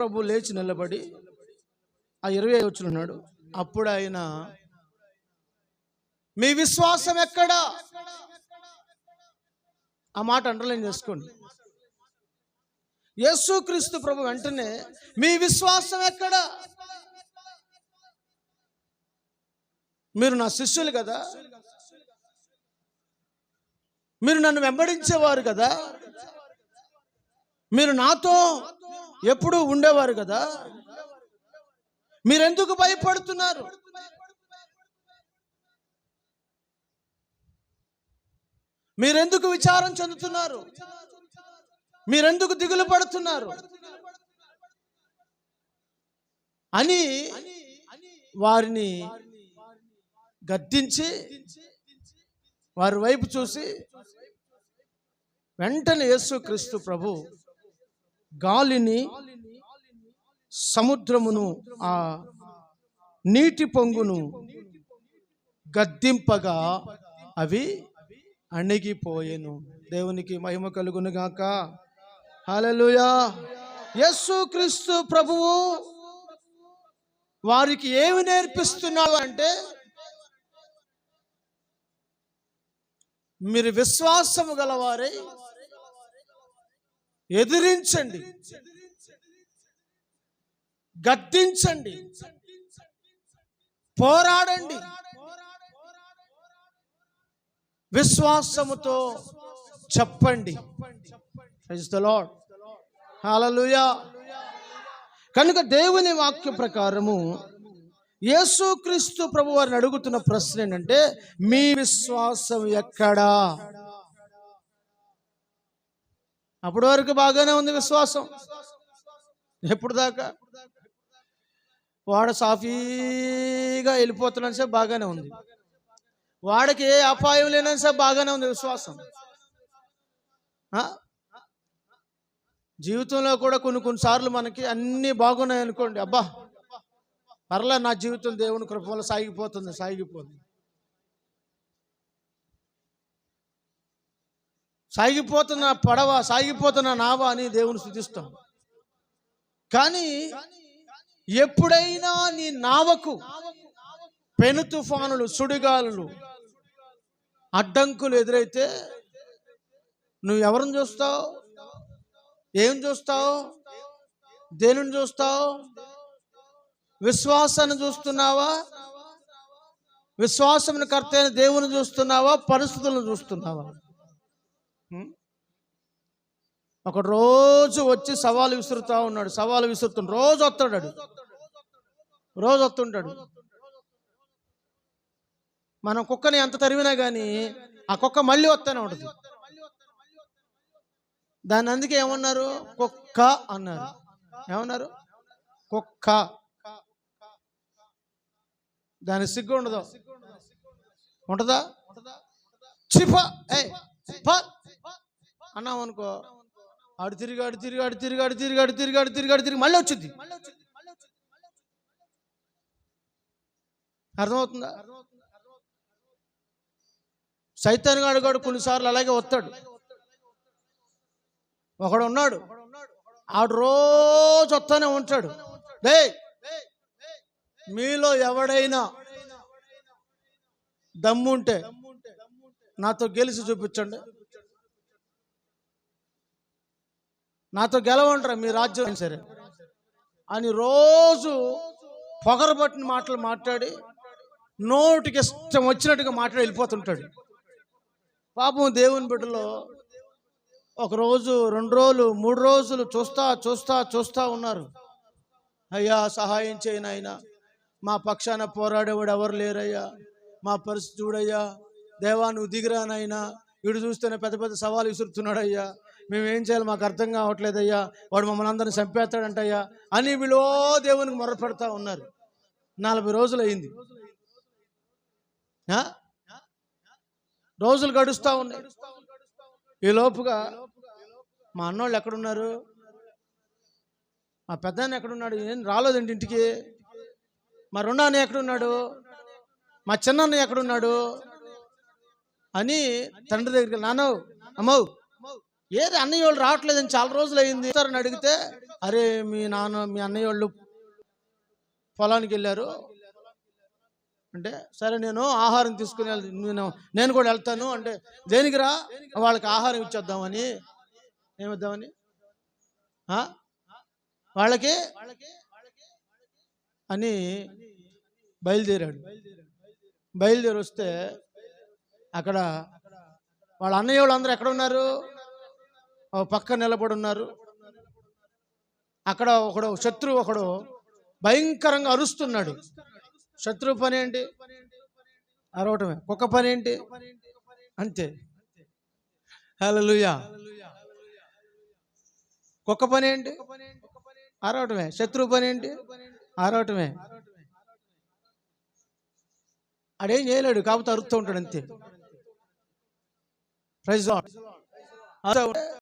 ప్రభు లేచి నిలబడి ఆ ఇరవై వచ్చున్నాడు అప్పుడు ఆయన మీ విశ్వాసం ఎక్కడా? ఆ మాట అండర్లైన్ చేసుకోండి. యేసుక్రీస్తు ప్రభు వెంటనే మీ విశ్వాసం ఎక్కడా? మీరు నా శిష్యులు కదా? మీరు నన్ను వెంబడించేవారు కదా? మీరు నాతో ఎప్పుడూ ఉండేవారు కదా? మీరెందుకు భయపడుతున్నారు? మీరెందుకు విచారం చెందుతున్నారు? మీరెందుకు దిగులు పడుతున్నారు? అని వారిని గద్దించి వారి వైపు చూసి వెంటనే యేసుక్రీస్తు ప్రభు గాలిని సముద్రమును ఆ నీటి పొంగును గద్దింపగా అవి అణిగిపోయేను. దేవునికి మహిమ కలుగును గాక యస్సు క్రీస్తు ప్రభువు వారికి ఏమి నేర్పిస్తున్నావు అంటే మీరు విశ్వాసము గలవారై ఎదిరించండి. గద్దించండి. పోరాడండి. విశ్వాసముతో చెప్పండి. Praise కనుక దేవుని వాక్య ప్రకారము యేసుక్రీస్తు ప్రభు వారిని అడుగుతున్న ప్రశ్న ఏంటంటే మీ విశ్వాసం ఎక్కడా? అప్పటి వరకు బాగానే ఉంది విశ్వాసం. ఎప్పుడు దాకా? వాడ సాఫీగా వెళ్ళిపోతున్నాను సార్ బాగానే ఉంది. వాడికి ఏ అపాయం లేనని సార్ బాగానే ఉంది విశ్వాసం. జీవితంలో కూడా కొన్ని కొన్నిసార్లు మనకి అన్నీ బాగున్నాయి అనుకోండి అబ్బా! పర్లే నా జీవితం దేవుని కృప వల్ల సాగిపోతుంది సాగిపోతుంది. సాగిపోతున్న పడవ సాగిపోతున్న నావ అని దేవుని స్థుతిస్తాం. కానీ ఎప్పుడైనా నీ నావకు పెను తుఫానులు సుడిగాలులు అడ్డంకులు ఎదురైతే నువ్వు ఎవరిని చూస్తావు? ఏం చూస్తావు? దేనిని చూస్తావు? విశ్వాసాన్ని చూస్తున్నావా? విశ్వాసం కర్త అయిన దేవుని చూస్తున్నావా? పరిస్థితులను చూస్తున్నావా? ఒకడు ఒక రోజు వచ్చి సవాలు విసురుతా ఉన్నాడు. సవాలు విసురుతున్నాడు రోజు వస్తాడు. రోజు వస్తుంటాడు. మనం కుక్కని ఎంత తరిమినా కానీ ఆ కుక్క మళ్ళీ వస్తూనే ఉంటుంది. దాని అందుకే ఏమన్నారు? కుక్క అన్నారు. ఏమన్నారు? కుక్క. దాని సిగ్గు ఉండదు. ఉంటుందా చిఫ ఏ అన్నాం అనుకో ఆడు తిరిగి ఆడు తిరిగి ఆడు తిరిగి ఆడు తిరిగి ఆడు తిరిగి ఆడు తిరిగి ఆడు తిరిగి మళ్ళీ వచ్చింది. అర్థమవుతుందా? సైతాన్ గాడు కొన్నిసార్లు అలాగే వస్తాడు. ఒకడు ఉన్నాడు ఆడు రోజు వస్తానే ఉంటాడు. డే మీలో ఎవడైనా దమ్ముంటే నాతో గెలిచి చూపించండి. నాతో గెలవంటారా మీ రాజ్యం సరే. అని రోజు పొగరబట్టిన మాటలు మాట్లాడి నోటికి ఇష్టం వచ్చినట్టుగా మాట్లాడి వెళ్ళిపోతుంటాడు. పాపం దేవుని బిడ్డలో ఒకరోజు రెండు రోజులు మూడు రోజులు చూస్తా చూస్తా చూస్తా ఉన్నారు. అయ్యా సహాయం చేయను ఆయన మా పక్షాన పోరాడేవాడు ఎవరు లేరయ్యా? మా పరిస్థితి చూడయ్యా దేవా నువ్వు దిగిరానైనా వీడు చూస్తేనే పెద్ద పెద్ద సవాలు విసురుతున్నాడయ్యా. మేము ఏం చేయాలి? మాకు అర్థం కావట్లేదయ్యా వాడు మమ్మల్ని అందరిని చంపేస్తాడంటయ్యా అని వీళ్ళో దేవునికి మొరపెడతా ఉన్నారు. నలభై రోజులు అయింది. రోజులు గడుస్తూ ఉన్నాయి. ఈ లోపుగా మా అన్నోళ్ళు ఎక్కడున్నారు? మా పెద్దాన్ని ఎక్కడున్నాడు? ఏం రాలేదండి ఇంటికి. మా రెండాన్ని ఎక్కడున్నాడు? మా చిన్నాన్న ఎక్కడున్నాడు? అని తండ్రి దగ్గరికి నాన్న అమ్మవు ఏది అన్నయ్య వాళ్ళు రావట్లేదని చాలా రోజులు అయింది అని అడిగితే అరే మీ నాన్న మీ అన్నయ్య వాళ్ళు పొలానికి వెళ్ళారు. అంటే సరే నేను ఆహారం తీసుకుని నేను నేను కూడా వెళ్తాను. అంటే దేనికి రా? వాళ్ళకి ఆహారం ఇచ్చేద్దామని. ఏమిద్దామని? వాళ్ళకి? అని బయలుదేరాడు. బయలుదేరి వస్తే అక్కడ వాళ్ళ అన్నయ్య వాళ్ళు అందరూ ఎక్కడ ఉన్నారు? పక్క నిలబడి ఉన్నారు అక్కడ ఒకడు శత్రువు ఒకడు భయంకరంగా అరుస్తున్నాడు. శత్రువు పని ఏంటి? అరవటమే. కుక్క పని ఏంటి? అంతే. హలోయా కుక్క పని ఏంటి? అరవటమే. శత్రువు పని ఏంటి? అరవటమే. ఆడేం చేయలేడు. కాకపోతే అరుస్తూ ఉంటాడు అంతే. ప్రైజ్